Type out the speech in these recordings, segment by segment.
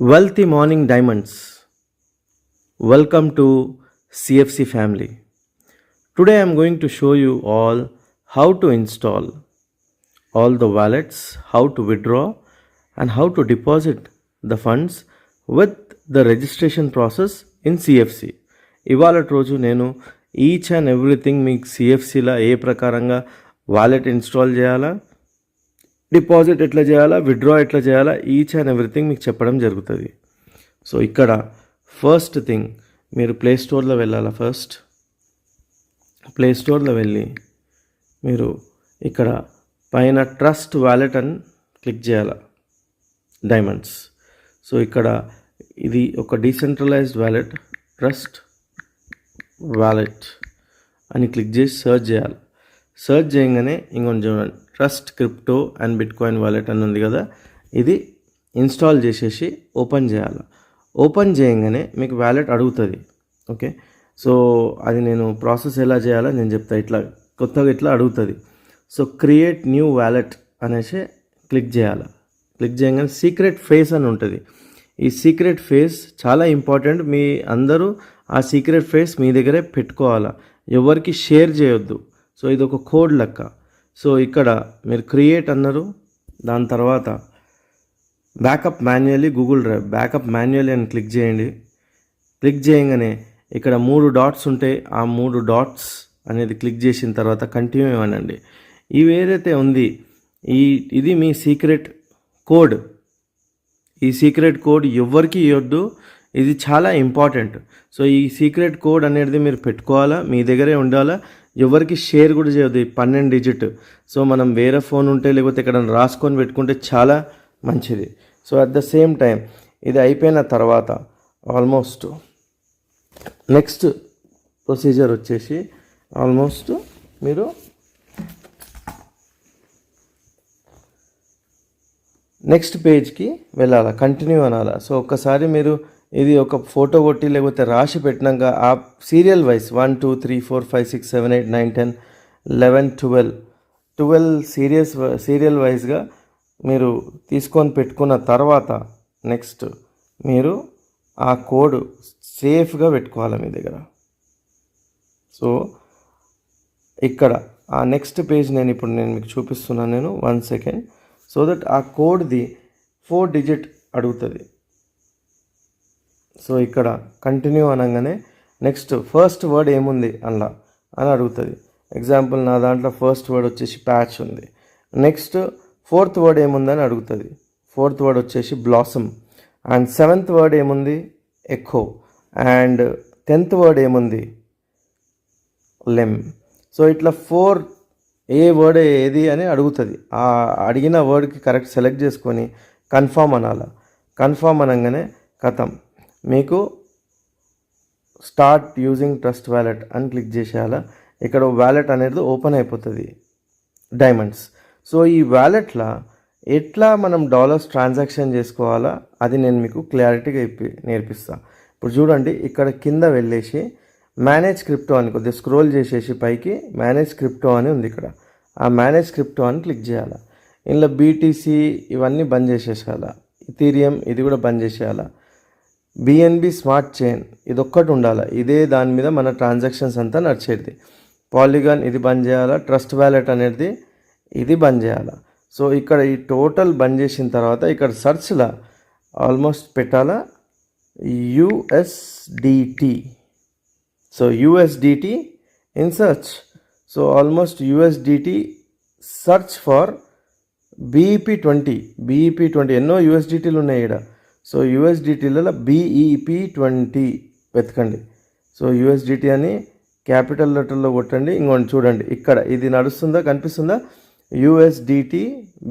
Wealthy morning diamonds welcome to CFC family today I'm going to show you all how to install all the wallets how to withdraw and how to deposit the funds with the registration process in CFC ఇవాళ రోజు నేను each and everything మీకు సిఎఫ్సీలో ఏ ప్రకారంగా wallet install చేయాలా deposit ఎట్లా చేయాలా withdraw ఎట్లా చేయాలా ఈచ్ అండ్ ఎవ్రీథింగ్ మీకు చెప్పడం జరుగుతుంది. సో ఇక్కడ ఫస్ట్ థింగ్ మీరు ప్లే స్టోర్లో వెళ్ళాలా ఫస్ట్ ప్లే స్టోర్లో వెళ్ళి మీరు ఇక్కడ పైన ట్రస్ట్ వ్యాలెట్ అని క్లిక్ చేయాల డైమండ్స్ సో ఇక్కడ ఇది ఒక డీసెంట్రలైజ్డ్ వ్యాలెట్ ట్రస్ట్ వ్యాలెట్ అని క్లిక్ చేసి సెర్చ్ చేయాలి. సెర్చ్ చేయగానే ఇంకొంచెం చూడండి trust crypto and bitcoin wallet అని ఉంది కదా ఇది ఇన్స్టాల్ చేసేసి ఓపెన్ చేయాలి. ఓపెన్ చేయగానే మీకు వ్యాలెట్ అడుగుతుంది ఓకే? సో అది నేను ప్రాసెస్ ఎలా చేయాలో నేను చెప్తా ఇట్లా కొత్తగా ఇట్లా అడుగుతుంది. సో క్రియేట్ న్యూ వ్యాలెట్ అనేసి క్లిక్ చేయాలి. క్లిక్ చేయగానే సీక్రెట్ ఫేస్ అని ఉంటుంది. ఈ సీక్రెట్ ఫేస్ చాలా ఇంపార్టెంట్. మీ అందరూ ఆ సీక్రెట్ ఫేస్ మీ దగ్గరే పెట్టుకోవాలా. ఎవరికి షేర్ చేయొద్దు. సో ఇది ఒక కోడ్ లెక్క. సో ఇక్కడ మీరు క్రియేట్ అన్నారు. దాని తర్వాత backup manually Google drive backup manually అని క్లిక్ చేయండి. క్లిక్ చేయగానే ఇక్కడ మూడు డాట్స్ ఉంటాయి. ఆ మూడు డాట్స్ అనేది క్లిక్ చేసిన తర్వాత కంటిన్యూ అనండి ఇవి ఏదైతే ఉంది ఈ ఇది మీ సీక్రెట్ కోడ్ ఈ సీక్రెట్ కోడ్ ఎవరికి ఇవ్వద్దు. ఇది చాలా ఇంపార్టెంట్ సో ఈ సీక్రెట్ కోడ్ అనేది మీరు పెట్టుకోవాలా? మీ దగ్గరే ఉండాలా? ఎవరికి షేర్ కూడా చేయదు ఈ పన్నెండు డిజిట్. సో మనం వేరే ఫోన్ ఉంటే లేకపోతే ఇక్కడ రాసుకొని పెట్టుకుంటే చాలా మంచిది. So at the same time ఇది అయిపోయిన తర్వాత ఆల్మోస్ట్ నెక్స్ట్ ప్రొసీజర్ వచ్చేసి ఆల్మోస్ట్ మీరు నెక్స్ట్ పేజ్కి వెళ్ళాలా కంటిన్యూ అనాలా. సో ఒక్కసారి మీరు ఇది ఒక ఫోటో కొట్టి లేకపోతే రాసి పెట్టినాక ఆ serial wise one two three four five six seven eight nine ten eleven twelve. Twelve serious serial వైజ్గా మీరు తీసుకొని పెట్టుకున్న తర్వాత నెక్స్ట్ మీరు ఆ కోడ్ సేఫ్గా పెట్టుకోవాలి మీ దగ్గర. సో ఇక్కడ ఆ నెక్స్ట్ పేజ్ నేను ఇప్పుడు నేను మీకు చూపిస్తున్నాను నేను వన్ సెకండ్. సో దట్ ఆ కోడ్ది ఫోర్ డిజిట్ అడుగుతుంది. సో ఇక్కడ కంటిన్యూ అనగానే నెక్స్ట్ ఫస్ట్ వర్డ్ ఏముంది అలా అని అడుగుతుంది. ఎగ్జాంపుల్ నా దాంట్లో ఫస్ట్ వర్డ్ వచ్చేసి ప్యాచ్ ఉంది. నెక్స్ట్ ఫోర్త్ వర్డ్ ఏముందని అడుగుతుంది. ఫోర్త్ వర్డ్ వచ్చేసి బ్లాసమ్ అండ్ సెవెంత్ వర్డ్ ఏముంది? ఎక్కో అండ్ టెన్త్ వర్డ్ ఏముంది? లెమ్ సో ఇట్లా ఫోర్ ఏ వర్డ్ ఏది అని అడుగుతుంది. ఆ అడిగిన వర్డ్కి కరెక్ట్ సెలెక్ట్ చేసుకొని కన్ఫామ్ అనాల. కన్ఫామ్ అనగానే కథం. మీకు స్టార్ట్ యూజింగ్ ట్రస్ట్ వ్యాలెట్ అని క్లిక్ చేసేయాల. ఇక్కడ వ్యాలెట్ అనేది ఓపెన్ అయిపోతుంది. డైమండ్స్ సో ఈ వ్యాలెట్లో ఎట్లా మనం డాలర్స్ ట్రాన్సాక్షన్ చేసుకోవాలా? అది నేను మీకు క్లారిటీగా ఇప్పి నేర్పిస్తాను ఇప్పుడు చూడండి ఇక్కడ కింద వెళ్ళేసి మేనేజ్ క్రిప్టో అని కొద్దిగా స్క్రోల్ చేసేసి పైకి మేనేజ్ క్రిప్టో అని ఉంది ఇక్కడ. ఆ మేనేజ్ క్రిప్టో అని క్లిక్ చేయాలా. ఇందులో బీటీసీ ఇవన్నీ బంద్ చేసేసేయాలా. ఇథీరియం ఇది కూడా బంద్ చేసేయాలా. బిఎన్బి స్మార్ట్ చైన్ ఇది ఒక్కటి ఉండాలి? ఇదే దాని మీద మన ట్రాన్సాక్షన్స్ అంతా నడిచేది. పాలిగాన్ ఇది బంద్ చేయాలా? ట్రస్ట్ వ్యాలెట్ అనేది ఇది బంద్ చేయాలా? సో ఇక్కడ ఈ టోటల్ బంద్ చేసిన తర్వాత ఇక్కడ సర్చ్లో ఆల్మోస్ట్ పెట్టాలా? USDT so USDT in search so almost USDT search for BEP twenty BEP twenty ఎన్నో యూఎస్డిటీలు ఉన్నాయి ఇక్కడ. సో యూఎస్డిటీలలో బీఈపీ ట్వంటీ వెతకండి. సో యూఎస్డిటీ అని క్యాపిటల్ లెటర్లో కొట్టండి. ఇంకొండి చూడండి. ఇక్కడ ఇది నడుస్తుందా? కనిపిస్తుందా? యుఎస్డిటీ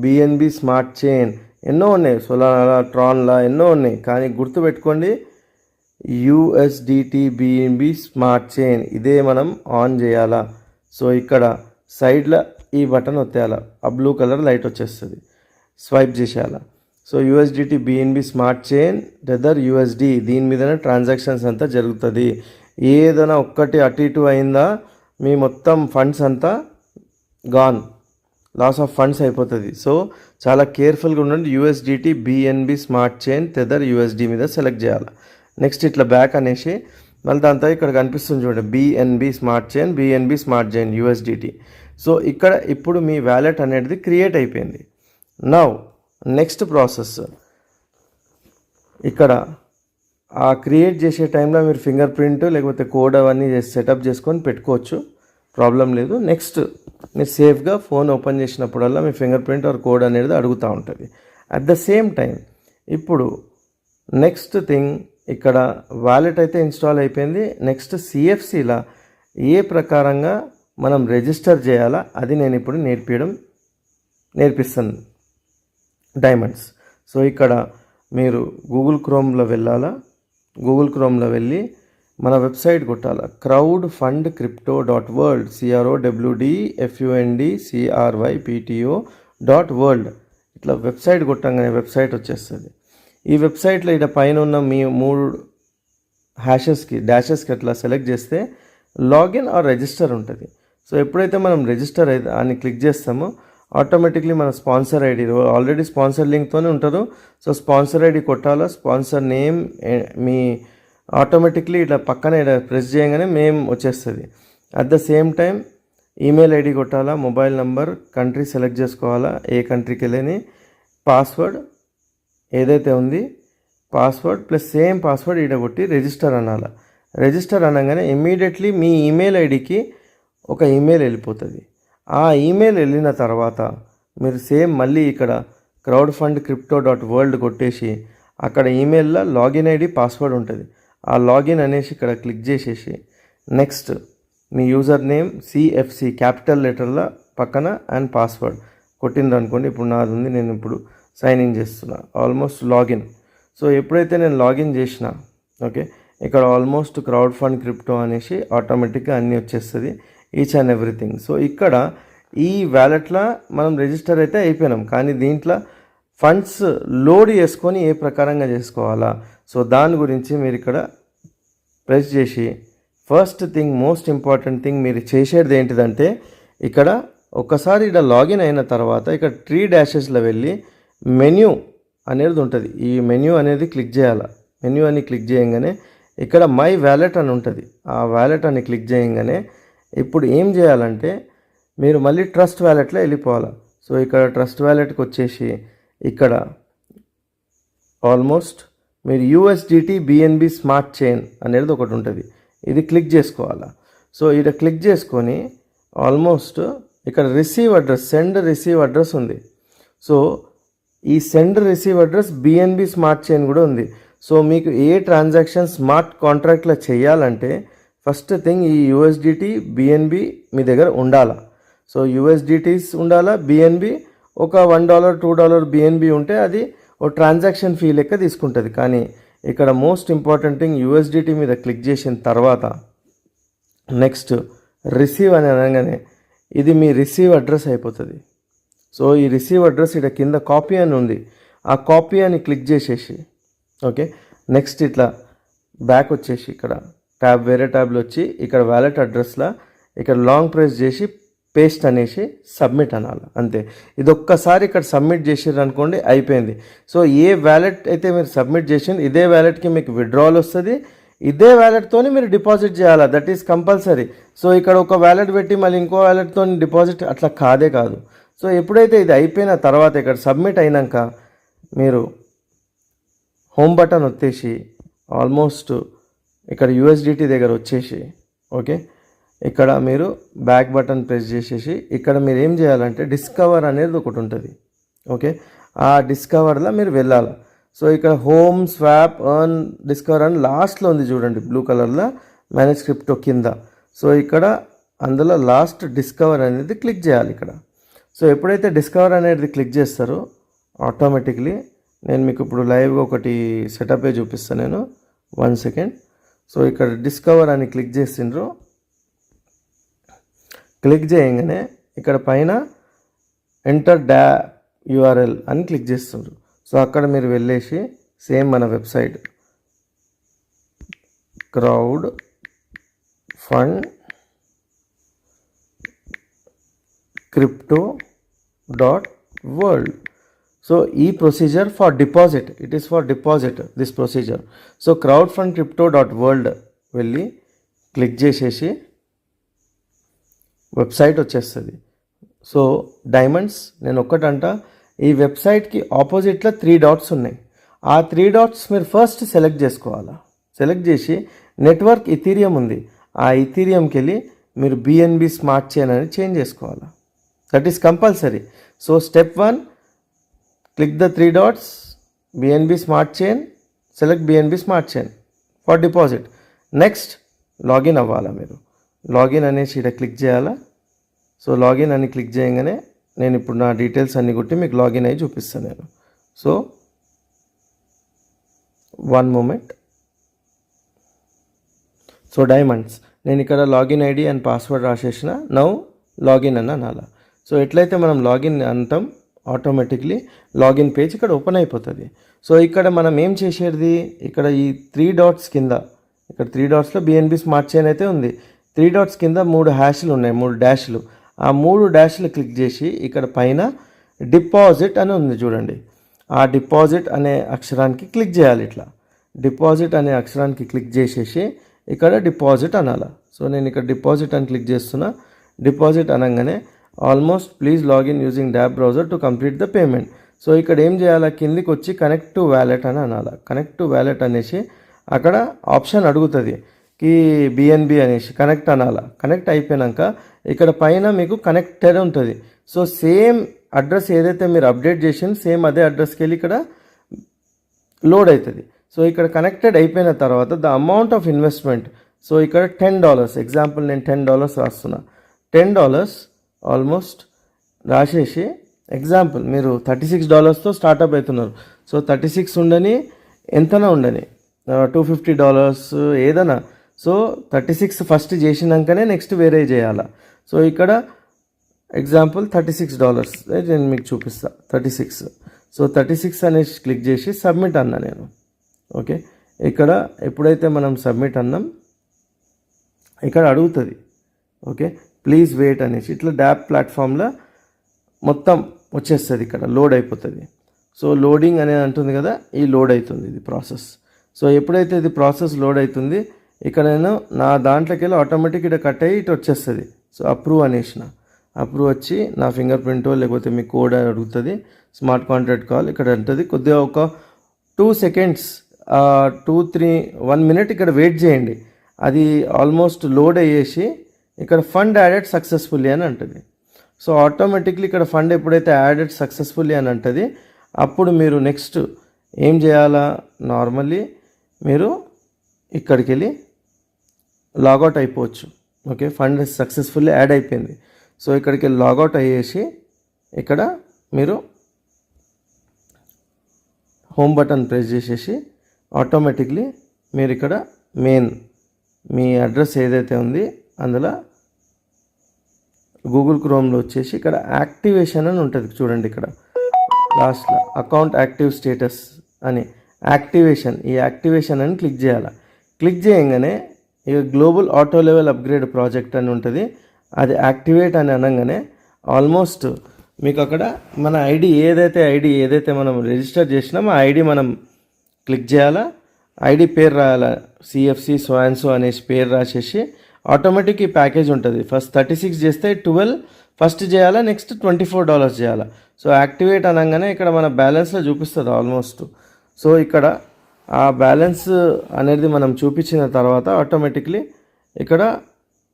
బిఎన్బి స్మార్ట్ చైన్ ఎన్నో ఉన్నాయి. సోలానా ట్రాన్లా ఎన్నో ఉన్నాయి. కానీ గుర్తుపెట్టుకోండి యుఎస్డిటీ బిఎన్బి స్మార్ట్ చైన్ ఇదే మనం ఆన్ చేయాలా? సో ఇక్కడ సైడ్లో ఈ బటన్ ఒత్తేయాల? ఆ బ్లూ కలర్ లైట్ వచ్చేస్తుంది. Swipe చేసేయాలా? So USDT BNB smart chain tether USD దీని మీదనే ట్రాన్సాక్షన్స్ అంతా జరుగుతుంది. ఏదైనా ఒక్కటి అటు ఇటు అయిందా మీ మొత్తం ఫండ్స్ అంతా గాన్ లాస్ ఆఫ్ ఫండ్స్ అయిపోతుంది. సో చాలా కేర్ఫుల్గా ఉండండి. USDT BNB smart chain tether USD మీద సెలెక్ట్ చేయాలి. నెక్స్ట్ ఇట్లా బ్యాక్ అనేసి మళ్ళీ దాంతో ఇక్కడ కనిపిస్తుంది చూడండి. BNB smart chain BNB smart chain USDT so ఇక్కడ ఇప్పుడు మీ వ్యాలెట్ అనేది క్రియేట్ అయిపోయింది. Now next process. ఇక్కడ ఆ క్రియేట్ చేసే టైంలో మీరు ఫింగర్ ప్రింట్ లేకపోతే కోడ్ అవన్నీ సెటప్ చేసుకొని పెట్టుకోవచ్చు. ప్రాబ్లం లేదు. నెక్స్ట్ మీరు సేఫ్గా ఫోన్ ఓపెన్ చేసినప్పుడల్లా మీ ఫింగర్ ప్రింట్ ఆర్ కోడ్ అనేది అడుగుతూ ఉంటుంది. అట్ ద సేమ్ టైం ఇప్పుడు నెక్స్ట్ థింగ్ ఇక్కడ వాలెట్ అయితే ఇన్స్టాల్ అయిపోయింది. నెక్స్ట్ సిఎఫ్సిలా ఏ ప్రకారంగా మనం రిజిస్టర్ చేయాలా అది నేను ఇప్పుడు నేర్పించడం నేర్పిస్తాను. డైమండ్స్. సో ఇక్కడ మీరు గూగుల్ క్రోమ్లో వెళ్ళాలా? గూగుల్ క్రోమ్లో వెళ్ళి మన వెబ్సైట్ కొట్టాల? Crowd fund crypto dot world CRO WD FUND CRY PTO dot world. ఇట్లా వెబ్సైట్ కొట్టంగానే వెబ్సైట్ వచ్చేస్తుంది. ఈ వెబ్సైట్లో ఇక్కడ పైన ఉన్న మీ మూడు హ్యాషెస్కి డాషెస్కి అట్లా సెలెక్ట్ చేస్తే లాగిన్ ఆర్ రిజిస్టర్ ఉంటుంది. సో ఎప్పుడైతే మనం రిజిస్టర్ అయితే అని క్లిక్ చేస్తామో ఆటోమేటిక్లీ మన స్పాన్సర్ ఐడి ఆల్రెడీ స్పాన్సర్ లింక్తోనే ఉంటారు సో స్పాన్సర్ ఐడి కొట్టాలా స్పాన్సర్ నేమ్ మీ ఆటోమేటిక్లీ ఇట్లా పక్కన ఇలా ప్రెస్ చేయగానే మేము వచ్చేస్తుంది. At the same time email ID కొట్టాలా మొబైల్ నంబర్ కంట్రీ సెలెక్ట్ చేసుకోవాలా ఏ కంట్రీకి వెళ్ళని పాస్వర్డ్ ఏదైతే ఉంది పాస్వర్డ్ ప్లస్ సేమ్ పాస్వర్డ్ ఈడ కొట్టి రిజిస్టర్ అనాలా. రిజిస్టర్ అనగానే ఇమీడియట్లీ మీ ఈమెయిల్ ఐడికి ఒక ఈమెయిల్ వెళ్ళిపోతుంది. ఆ ఈమెయిల్ వెళ్ళిన తర్వాత మీరు సేమ్ మళ్ళీ ఇక్కడ crowd fund crypto dot world కొట్టేసి అక్కడ ఈమెయిల్లో లాగిన్ ఐడి పాస్వర్డ్ ఉంటుంది. ఆ లాగిన్ అనేసి ఇక్కడ క్లిక్ చేసేసి నెక్స్ట్ మీ యూజర్ నేమ్ సిఎఫ్సి క్యాపిటల్ లెటర్ల పక్కన అండ్ పాస్వర్డ్ కొట్టింది అనుకోండి ఇప్పుడు నాది ఉంది నేను ఇప్పుడు సైన్ ఇన్ చేస్తున్నా. ఆల్మోస్ట్ లాగిన్ సో ఎప్పుడైతే నేను లాగిన్ చేసిన ఓకే ఇక్కడ ఆల్మోస్ట్ క్రౌడ్ ఫండ్ క్రిప్టో అనేసి ఆటోమేటిక్గా అన్నీ వచ్చేస్తుంది. ఈచ్ అండ్ ఎవ్రీథింగ్ సో ఇక్కడ ఈ వ్యాలెట్లో మనం రిజిస్టర్ అయితే అయిపోయినాం. కానీ దీంట్లో ఫండ్స్ లోడ్ చేసుకొని ఏ ప్రకారంగా చేసుకోవాలా? సో దాని గురించి మీరు ఇక్కడ ప్రెస్ చేసి first thing most important thing మీరు చేసేది ఏంటిదంటే ఇక్కడ ఒక్కసారి ఇక్కడ లాగిన్ అయిన తర్వాత ఇక్కడ త్రీ డాషెస్లో వెళ్ళి మెన్యూ అనేది ఉంటుంది. ఈ మెన్యూ అనేది క్లిక్ చేయాలి? మెన్యూ అని క్లిక్ చేయగానే ఇక్కడ మై వ్యాలెట్ అని ఉంటుంది. ఆ వ్యాలెట్ అని క్లిక్ చేయగానే ఇప్పుడు ఏం చేయాలంటే మీరు మళ్ళీ ట్రస్ట్ వ్యాలెట్లో వెళ్ళిపోవాలి. సో ఇక్కడ ట్రస్ట్ వ్యాలెట్కి వచ్చేసి ఇక్కడ ఆల్మోస్ట్ మీరు యూఎస్డిటీ బిఎన్బి స్మార్ట్ చైన్ అనేది ఒకటి ఉంటుంది. ఇది క్లిక్ చేసుకోవాలా? సో ఇక్కడ క్లిక్ చేసుకొని ఆల్మోస్ట్ ఇక్కడ receive address send receive address ఉంది. సో ఈ send receive address BNB smart chain కూడా ఉంది. సో మీకు ఏ ట్రాన్సాక్షన్ స్మార్ట్ కాంట్రాక్ట్లో చేయాలంటే ఫస్ట్ థింగ్ ఈ యుఎస్డిటీ బిఎన్బి మీ దగ్గర ఉండాలా? సో యూఎస్డిటీస్ ఉండాలా బిఎన్బి ఒక one dollar two dollar BNB ఉంటే అది ఓ ట్రాన్సాక్షన్ ఫీ లెక్క తీసుకుంటుంది. కానీ ఇక్కడ మోస్ట్ ఇంపార్టెంట్ థింగ్ యుఎస్డిటీ మీద క్లిక్ చేసిన తర్వాత నెక్స్ట్ రిసీవ్ అని అనగానే ఇది మీ రిసీవ్ అడ్రస్ అయిపోతుంది. సో ఈ రిసీవ్ అడ్రస్ ఇక్కడ కింద కాపీ అని ఉంది. ఆ కాపీ అని క్లిక్ చేసేసి ఓకే నెక్స్ట్ ఇట్లా బ్యాక్ వచ్చేసి ఇక్కడ ట్యాబ్ వేరే ట్యాబ్లో వచ్చి ఇక్కడ వ్యాలెట్ అడ్రస్లో ఇక్కడ లాంగ్ ప్రెస్ చేసి పేస్ట్ అనేసి సబ్మిట్ అనాలి. అంతే. ఇది ఒక్కసారి ఇక్కడ సబ్మిట్ చేసారు అనుకోండి అయిపోయింది. సో ఏ వ్యాలెట్ అయితే మీరు సబ్మిట్ చేసింది ఇదే వ్యాలెట్కి మీకు విడ్రావల్ వస్తుంది. ఇదే వ్యాలెట్తోని మీరు డిపాజిట్ చేయాలా? దట్ ఈస్ కంపల్సరీ సో ఇక్కడ ఒక వ్యాలెట్ పెట్టి మళ్ళీ ఇంకో వ్యాలెట్తో డిపాజిట్ అట్లా కాదే కాదు. సో ఎప్పుడైతే ఇది అయిపోయిన తర్వాత ఇక్కడ సబ్మిట్ అయినాక మీరు హోమ్ బటన్ వచ్చేసి ఆల్మోస్ట్ ఇక్కడ యూఎస్డిటీ దగ్గర వచ్చేసి ఓకే? ఇక్కడ మీరు బ్యాక్ బటన్ ప్రెస్ చేసేసి ఇక్కడ మీరు ఏం చేయాలంటే డిస్కవర్ అనేది ఒకటి ఉంటుంది ఓకే? ఆ డిస్కవర్లో మీరు వెళ్ళాలి. సో ఇక్కడ హోమ్ స్వాప్ అర్న్ డిస్కవర్ అని లాస్ట్లో ఉంది చూడండి బ్లూ కలర్లో మేనేజ్ క్రిప్టో కింద. సో ఇక్కడ అందులో లాస్ట్ డిస్కవర్ అనేది క్లిక్ చేయాలి ఇక్కడ. సో ఎప్పుడైతే డిస్కవర్ అనేది క్లిక్ చేస్తారో ఆటోమేటిక్లీ నేను మీకు ఇప్పుడు లైవ్గా ఒకటి సెటప్ చూపిస్తాను నేను. వన్ సెకండ్ సో ఇక్కడ డిస్కవర్ అని క్లిక్ చేసిండ్రు. క్లిక్ చేయగానే ఇక్కడ పైన ఎంటర్ డా యూఆర్ఎల్ అని క్లిక్ చేస్తుండ్రు. సో అక్కడ మీరు వెళ్ళేసి సేమ్ మన website crowd fund crypto dot world so ఈ procedure for deposit it is for deposit this procedure so crowd fund crypto dot world వెళ్ళి క్లిక్ చేసేసి వెబ్సైట్ వచ్చేస్తుంది. సో డైమండ్స్ నేను ఒక్కటంట. ఈ వెబ్సైట్కి ఆపోజిట్లో త్రీ డాట్స్ ఉన్నాయి. ఆ త్రీ డాట్స్ మీరు ఫస్ట్ సెలెక్ట్ చేసుకోవాలా? సెలెక్ట్ చేసి నెట్వర్క్ ఇథీరియం ఉంది. ఆ ఇథీరియంకి వెళ్ళి మీరు బిఎన్బి స్మార్ట్ చైన్ అని చేంజ్ చేసుకోవాలా? That is compulsory so step one click the three dots BNB smart chain select BNB smart chain for deposit next login అవ్వాలా మీరు? లాగిన్ అనేసి ఇక్కడ క్లిక్ చేయాలా? సో లాగిన్ అని క్లిక్ చేయగానే నేను ఇప్పుడు నా డీటెయిల్స్ అన్ని కొట్టి మీకు లాగిన్ అయ్యి చూపిస్తాను నేను. So one moment so diamonds నేను ఇక్కడ లాగిన్ ఐడి అండ్ పాస్వర్డ్ రాసేసిన. నౌ లాగిన్ అని అనాలా. సో ఎట్లయితే మనం లాగిన్ అంటాం ఆటోమేటిక్లీ లాగిన్ పేజ్ ఇక్కడ ఓపెన్ అయిపోతుంది. సో ఇక్కడ మనం ఏం చేసేది? ఇక్కడ ఈ త్రీ డాట్స్ కింద ఇక్కడ త్రీ డాట్స్లో బిఎన్బి స్మార్ట్ చైన్ అయితే ఉంది. త్రీ డాట్స్ కింద మూడు హ్యాష్లు ఉన్నాయి మూడు డాష్లు ఆ మూడు డాష్లు క్లిక్ చేసి ఇక్కడ పైన డిపాజిట్ అని ఉంది చూడండి. ఆ డిపాజిట్ అనే అక్షరానికి క్లిక్ చేయాలి ఇట్లా. డిపాజిట్ అనే అక్షరానికి క్లిక్ చేసేసి ఇక్కడ డిపాజిట్ అనాల. సో నేను ఇక్కడ డిపాజిట్ అని క్లిక్ చేస్తున్నా. డిపాజిట్ అనగానే almost please login using dapp browser to complete the payment. So ఇక్కడ ఏం చేయాలా? కిందికి వచ్చి కనెక్ట్ టు వ్యాలెట్ అని అనాల? కనెక్ట్ టు వ్యాలెట్ అనేసి అక్కడ ఆప్షన్ అడుగుతుంది. కి బిఎన్బి అనేసి కనెక్ట్ అనాల? కనెక్ట్ అయిపోయాక ఇక్కడ పైన మీకు కనెక్టెడ్ ఉంటుంది. సో సేమ్ అడ్రస్ ఏదైతే మీరు అప్డేట్ చేసిన సేమ్ అదే అడ్రస్కి వెళ్ళి ఇక్కడ లోడ్ అవుతుంది సో ఇక్కడ కనెక్టెడ్ అయిపోయిన తర్వాత the amount of investment so ఇక్కడ టెన్ డాలర్స్ ఎగ్జాంపుల్ నేను టెన్ డాలర్స్ రాస్తున్నా. టెన్ డాలర్స్ ఆల్మోస్ట్ రాసేసి ఎగ్జాంపుల్ మీరు థర్టీ సిక్స్ డాలర్స్తో స్టార్ట్అప్ అవుతున్నారు. సో థర్టీ సిక్స్ ఉండని ఎంతనా ఉండని? టూ ఫిఫ్టీ డాలర్స్ ఏదైనా. సో థర్టీ సిక్స్ ఫస్ట్ చేసినాకనే నెక్స్ట్ వేరే చేయాలా? సో ఇక్కడ ఎగ్జాంపుల్ థర్టీ సిక్స్ డాలర్స్. నేను మీకు చూపిస్తా. Thirty six. So thirty six అనేసి క్లిక్ చేసి సబ్మిట్ అన్నా నేను. ఓకే? ఇక్కడ ఎప్పుడైతే మనం సబ్మిట్ అన్నాం ఇక్కడ అడుగుతుంది. ఓకే? ప్లీజ్ వెయిట్ అనేసి ఇట్లా డ్యాప్ ప్లాట్ఫామ్లో మొత్తం వచ్చేస్తుంది ఇక్కడ లోడ్ అయిపోతుంది. సో లోడింగ్ అనేది అంటుంది కదా ఈ లోడ్ అవుతుంది ఇది ప్రాసెస్. సో ఎప్పుడైతే ఇది ప్రాసెస్ లోడ్ అవుతుంది ఇక్కడ నేను నా దాంట్లోకి వెళ్ళి ఆటోమేటిక్ ఇక్కడ కట్ అయ్యి ఇటు వచ్చేస్తుంది. సో అప్రూవ్ అనేసిన. అప్రూవ్ వచ్చి నా ఫింగర్ ప్రింటో లేకపోతే మీ కోడ్ అడుగుతుంది స్మార్ట్ కాంట్రాక్ట్ కాల్ ఇక్కడ ఉంటుంది కొద్దిగా ఒక two seconds two three one minute ఇక్కడ వెయిట్ చేయండి. అది ఆల్మోస్ట్ లోడ్ అయ్యేసి ఇక్కడ ఫండ్ యాడెడ్ సక్సెస్ఫుల్లీ అని అంటుంది. సో ఆటోమేటిక్లీ ఇక్కడ ఫండ్ ఎప్పుడైతే యాడెడ్ సక్సెస్ఫుల్లీ అని అంటుంది అప్పుడు మీరు నెక్స్ట్ ఏం చేయాలా? నార్మల్లీ మీరు ఇక్కడికి వెళ్ళి లాగౌట్ అయిపోవచ్చు. ఓకే ఫండ్ సక్సెస్ఫుల్లీ యాడ్ అయిపోయింది. సో ఇక్కడికి వెళ్ళి లాగౌట్ అయ్యేసి ఇక్కడ మీరు హోమ్ బటన్ ప్రెస్ చేసేసి ఆటోమేటిక్లీ మీరు ఇక్కడ మెయిన్ మీ అడ్రస్ ఏదైతే ఉంది అందులో గూగుల్ క్రోమ్లో వచ్చేసి ఇక్కడ యాక్టివేషన్ అని ఉంటుంది. చూడండి ఇక్కడ. లాస్ట్లో అకౌంట్ యాక్టివ్ స్టేటస్ అని. యాక్టివేషన్ ఈ యాక్టివేషన్ అని క్లిక్ చేయాలి. క్లిక్ చేయగానే ఇక global auto level upgrade project అని ఉంటుంది. అది యాక్టివేట్ అని అనగానే ఆల్మోస్ట్ మీకు అక్కడ మన ఐడి ఏదైతే ఐడి ఏదైతే మనం రిజిస్టర్ చేసినామో ఆ ఐడి మనం క్లిక్ చేయాలా. ఐడి పేరు రాయాలా. సిఎఫ్సి సో అనేసి పేరు రాసేసి ఆటోమేటిక్ ఈ ప్యాకేజ్ ఉంటుంది. ఫస్ట్ థర్టీ సిక్స్ చేస్తే ట్వెల్వ్ ఫస్ట్ చేయాలా నెక్స్ట్ ట్వంటీ ఫోర్ డాలర్స్ చేయాలా. సో యాక్టివేట్ అనగానే ఇక్కడ మన బ్యాలెన్స్లో చూపిస్తుంది ఆల్మోస్ట్. సో ఇక్కడ ఆ బ్యాలెన్స్ అనేది మనం చూపించిన తర్వాత ఆటోమేటిక్లీ ఇక్కడ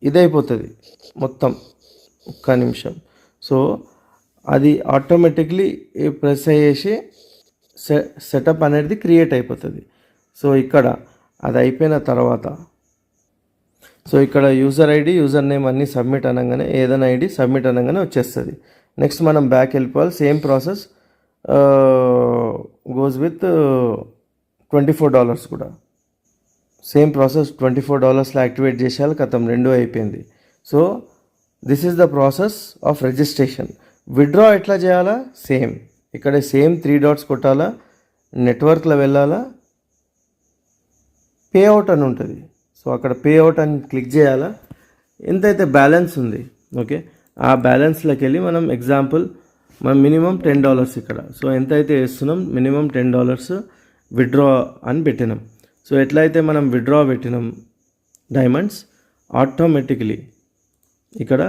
ఇదైపోతుంది మొత్తం ఒక్క నిమిషం. సో అది ఆటోమేటిక్లీ ప్రెస్ అయ్యేసి సె సెటప్ అనేది క్రియేట్ అయిపోతుంది. సో ఇక్కడ అది అయిపోయిన తర్వాత సో ఇక్కడ యూజర్ ఐడి యూజర్ నేమ్ అన్నీ సబ్మిట్ అనగానే ఏదైనా ఐడి సబ్మిట్ అనగానే వచ్చేస్తుంది. నెక్స్ట్ మనం బ్యాక్ వెళ్ళిపోవాలి. Same process goes with twenty four dollars కూడా. సేమ్ ప్రాసెస్ ట్వంటీ ఫోర్ డాలర్స్లో యాక్టివేట్ చేసేయాలి. కథం రెండు అయిపోయింది. So this is the process of registration withdraw ఎట్లా చేయాలా? సేమ్ ఇక్కడ సేమ్ త్రీ డాట్స్ కొట్టాలా? నెట్వర్క్లో వెళ్ళాలా? పే అవుట్ అని ఉంటుంది. సో అక్కడ పే అవుట్ అని క్లిక్ చేయాలా? ఎంతైతే బ్యాలెన్స్ ఉంది ఓకే ఆ బ్యాలెన్స్లోకి వెళ్ళి మనం ఎగ్జాంపుల్ మనం మినిమం టెన్ డాలర్స్ ఇక్కడ. సో ఎంత అయితే వేస్తున్నాం మినిమం టెన్ డాలర్స్ విత్డ్రా అని పెట్టినాం. సో ఎట్లయితే మనం విత్డ్రా పెట్టినాం డైమండ్స్ ఆటోమేటిక్లీ ఇక్కడ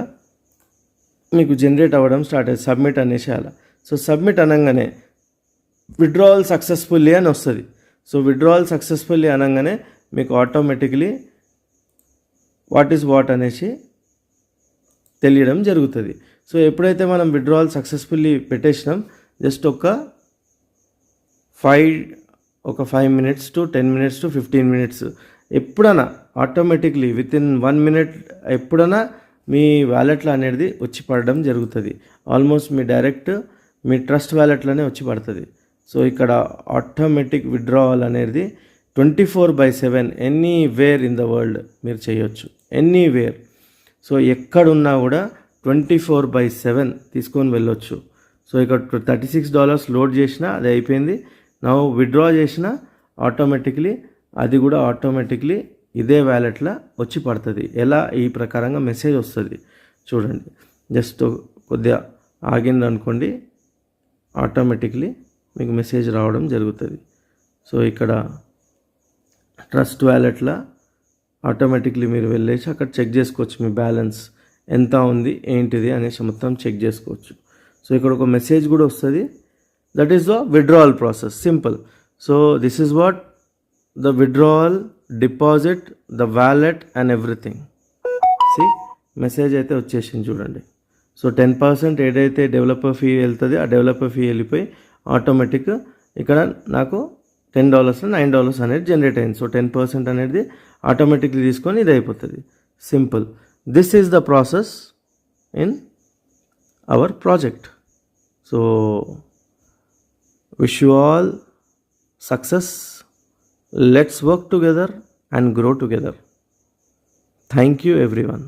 మీకు జనరేట్ అవ్వడం స్టార్ట్ అయ్యింది సబ్మిట్ అనేసి సో సబ్మిట్ అనగానే విడ్రావల్ సక్సెస్ఫుల్లీ అని వస్తుంది. సో విడ్రావల్ సక్సెస్ఫుల్లీ అనగానే మీకు ఆటోమేటిక్లీ వాట్ ఈస్ వాట్ అనేసి తెలియడం జరుగుతుంది. సో ఎప్పుడైతే మనం విడ్రావల్ సక్సెస్ఫుల్లీ పెట్టేసినాం జస్ట్ ఒక ఫైవ్ ఒక five minutes to ten minutes to fifteen minutes ఎప్పుడైనా automatically within one minute ఎప్పుడైనా మీ వ్యాలెట్లో అనేది వచ్చి పడడం జరుగుతుంది. ఆల్మోస్ట్ మీ డైరెక్ట్ మీ ట్రస్ట్ వ్యాలెట్లోనే వచ్చి పడుతుంది. సో ఇక్కడ ఆటోమేటిక్ విడ్రావల్ అనేది twenty four by seven anywhere in the world మీరు చేయొచ్చు. ఎనీ వేర్ సో ఎక్కడున్నా కూడా ట్వంటీ ఫోర్ బై సెవెన్ తీసుకొని వెళ్ళొచ్చు. సో ఇక్కడ థర్టీ సిక్స్ డాలర్స్ లోడ్ చేసిన అది అయిపోయింది. నా విత్డ్రా చేసిన ఆటోమేటిక్లీ అది కూడా ఆటోమేటిక్లీ ఇదే వ్యాలెట్లో వచ్చి పడుతుంది. ఎలా? ఈ ప్రకారంగా మెసేజ్ వస్తుంది. చూడండి. జస్ట్ కొద్దిగా ఆగింది అనుకోండి ఆటోమేటిక్లీ మీకు మెసేజ్ రావడం జరుగుతుంది. సో ఇక్కడ ట్రస్ట్ వ్యాలెట్లో ఆటోమేటిక్లీ మీరు వెళ్ళేసి అక్కడ చెక్ చేసుకోవచ్చు మీ బ్యాలెన్స్ ఎంత ఉంది ఏంటిది అనేసి మొత్తం చెక్ చేసుకోవచ్చు. సో ఇక్కడ ఒక మెసేజ్ కూడా వస్తుంది. That is the withdrawal process simple so this is what the withdrawal deposit the wallet and everything see message అయితే వచ్చేసింది చూడండి. సో టెన్ పర్సెంట్ ఏదైతే డెవలపర్ ఫీ వెళ్తుంది ఆ డెవలపర్ ఫీ వెళ్ళిపోయి ఆటోమేటిక్ ఇక్కడ నాకు టెన్ డాలర్స్ నైన్ డాలర్స్ అనేది జనరేట్ అయింది. సో టెన్ పర్సెంట్ అనేది ఆటోమేటిక్లీ తీసుకొని ఇది అయిపోతుంది. Simple. This is the process in our project. So wish you all success. Let's work together and grow together. Thank you everyone